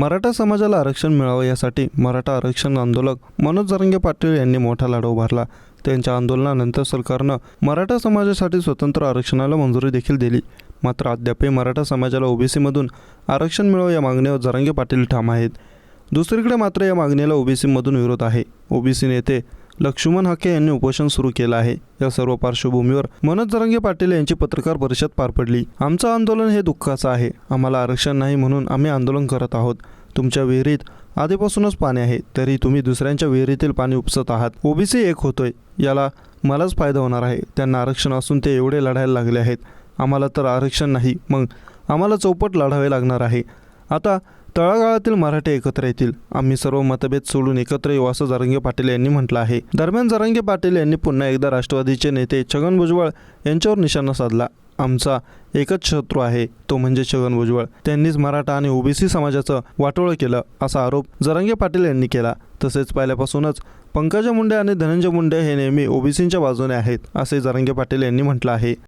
मराठा समाजाला आरक्षण मिळावं यासाठी मराठा आरक्षण आंदोलक मनोज जरंगे पाटील यांनी मोठा लढा उभारला त्यांच्या आंदोलनानंतर सरकारनं मराठा समाजासाठी स्वतंत्र आरक्षणाला मंजुरी देखील दिली. मात्र अद्यापही मराठा समाजाला ओबीसीमधून आरक्षण मिळावं या मागणीवर जरांगे पाटील ठाम आहेत. दुसरीकडे मात्र या मागणीला ओबीसीमधून विरोध आहे. ओबीसी नेते लक्ष्मण हाके यांनी उपोषण सुरू केलं आहे. या सर्व पार्श्वभूमीवर मनोज जरांगे पाटील यांची पत्रकार परिषद पार पडली. आमचं आंदोलन हे दुःखाचं आहे. आम्हाला आरक्षण नाही म्हणून आम्ही आंदोलन करत आहोत. तुमच्या विहिरीत आधीपासूनच पाणी आहे तरी तुम्ही दुसऱ्यांच्या विहिरीतील पाणी उपसत आहात. ओबीसी एक होतोय. याला मलाच फायदा होणार आहे. त्यांना आरक्षण असून ते एवढे लढायला लागले आहेत. आम्हाला तर आरक्षण नाही मग आम्हाला चौपट लढावे लागणार आहे. आता तळागाळातील मराठे एकत्र येतील. आम्ही सर्व मतभेद सोडून एकत्र येऊ असं जरंगे पाटील यांनी म्हटलं आहे. दरम्यान जरंगे पाटील यांनी पुन्हा एकदा राष्ट्रवादीचे नेते छगन भुजबळ यांच्यावर निशाणा साधला. आमचा एकच शत्रू आहे तो म्हणजे छगन भुजबळ. त्यांनीच मराठा आणि ओबीसी समाजाचं वाटोळं केलं असा आरोप जरंगे पाटील यांनी केला. तसेच पहिल्यापासूनच पंकजा मुंडे आणि धनंजय मुंडे हे नेहमी ओबीसींच्या बाजूने आहेत असे जरंगे पाटील यांनी म्हटलं आहे.